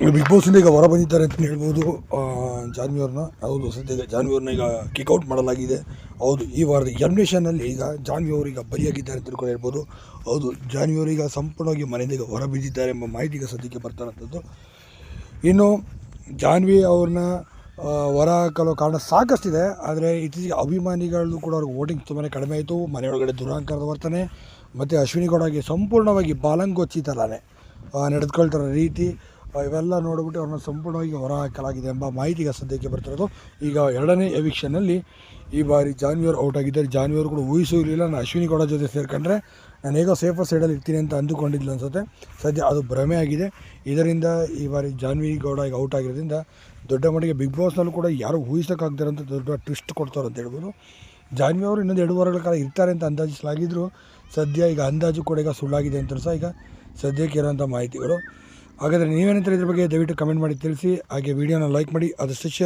Big ಬಾಸಿಂದ ಈಗ ಹೊರ ಬಂದಿದ್ದಾರೆ ಅಂತ ಹೇಳ್ಬೋದು. ಆ, ಜಾನ್ವಿ ಅವ್ರನ್ನ ಹೌದು ಸದ್ಯ ಜಾನ್ವಿ ಅವ್ರನ್ನ ಈಗ ಕಿಕ್ಔಟ್ ಮಾಡಲಾಗಿದೆ. ಹೌದು ಈ ವಾರದ ಎಲಿಮಿನೇಷನಲ್ಲಿ ಈಗ ಜಾನ್ವಿ ಅವರು ಈಗ ಬಲಿಯಾಗಿದ್ದಾರೆ ಅಂತ ತಿಳ್ಕೊಂಡು ಹೇಳ್ಬೋದು. ಹೌದು ಜಾನ್ವಿ ಅವರು ಈಗ ಸಂಪೂರ್ಣವಾಗಿ ಮನೆಯಿಂದ ಈಗ ಹೊರ ಬಿದ್ದಿದ್ದಾರೆ ಎಂಬ ಮಾಹಿತಿ ಈಗ ಸದ್ಯಕ್ಕೆ ಬರ್ತಾರಂಥದ್ದು ಇನ್ನು ಜಾನ್ವಿ ಅವ್ರನ್ನ ಹೊರ ಹಾಕಲು ಕಾರಣ ಸಾಕಷ್ಟಿದೆ. ಆದರೆ ಇತ್ತೀಚೆಗೆ ಅಭಿಮಾನಿಗಳು ಕೂಡ ಅವ್ರಿಗೆ ವೋಟಿಂಗ್ ತುಂಬಾ ಕಡಿಮೆ ಆಯಿತು. ಮನೆಯೊಳಗಡೆ ದುರಾಂಕಾರದ ವರ್ತನೆ. ಮತ್ತು ಅಶ್ವಿನಿ ಗೌಡಗೆ ಸಂಪೂರ್ಣವಾಗಿ ಬಾಲಂಗೋಚಿ ಥರನೇ ನಡೆದುಕೊಳ್ತಿರೋ ರೀತಿ. ಇವೆಲ್ಲ ನೋಡಿಬಿಟ್ಟು ಅವ್ರನ್ನ ಸಂಪೂರ್ಣವಾಗಿ ಹೊರ ಹಾಕಲಾಗಿದೆ ಎಂಬ ಮಾಹಿತಿಗೆ ಸದ್ಯಕ್ಕೆ ಬರ್ತಿರೋದು. ಈಗ ಎರಡನೇ ಎವಿಕ್ಷನ್ನಲ್ಲಿ ಈ ಬಾರಿ ಜಾನ್ವಿಯರ್ ಔಟ್ ಆಗಿದ್ದಾರೆ. ಜಾನ್ವಿಯರ್ ಕೂಡ ಊಹಿಸೂ ಇರಲಿಲ್ಲ ನಾನು ಅಶ್ವಿನಿ ಗೌಡ ಜೊತೆ ಸೇರ್ಕೊಂಡ್ರೆ ನಾನು ಹೇಗೋ ಸೇಫರ್ ಸೈಡಲ್ಲಿ ಇರ್ತೀನಿ ಅಂತ ಅಂದುಕೊಂಡಿದ್ಲು ಅನ್ಸುತ್ತೆ. ಸದ್ಯ ಅದು ಭ್ರಮೆ ಆಗಿದೆ. ಇದರಿಂದ ಈ ಬಾರಿ ಜಾನ್ವಿ ಗೌಡ ಈಗ ಔಟ್ ಆಗಿರೋದ್ರಿಂದ ದೊಡ್ಡ ಮಟ್ಟಿಗೆ ಬಿಗ್ ಬಾಸ್ನಲ್ಲೂ ಕೂಡ ಯಾರು ಊಹಿಸೋಕ್ಕಾಗ್ತಾರಂತ ದೊಡ್ಡ ಟ್ವಿಸ್ಟ್ ಕೊಡ್ತಾರೆ ಅಂತ ಹೇಳ್ಬೋದು. ಜಾನ್ವಿ ಅವರು ಇನ್ನೊಂದು ಎರಡು ವಾರಗಳ ಕಾಲ ಇರ್ತಾರೆ ಅಂತ ಅಂದಾಜಿಸಲಾಗಿದ್ದರೂ ಸದ್ಯ ಈಗ ಅಂದಾಜು ಕೂಡ ಈಗ ಸುಳ್ಳಾಗಿದೆ ಅಂತ ಸಹ ಈಗ ಸದ್ಯಕ್ಕೆ ಇರೋಂಥ ಮಾಹಿತಿಗಳು. ಹಾಗಾದರೆ ನೀವೇನಂತಾರೆ ಇದ್ರ ಬಗ್ಗೆ ದಯವಿಟ್ಟು ಕಮೆಂಟ್ ಮಾಡಿ ತಿಳಿಸಿ ಹಾಗೆ ವಿಡಿಯೋನ ಲೈಕ್ ಮಾಡಿ ಆದಷ್ಟು ಶೇರ್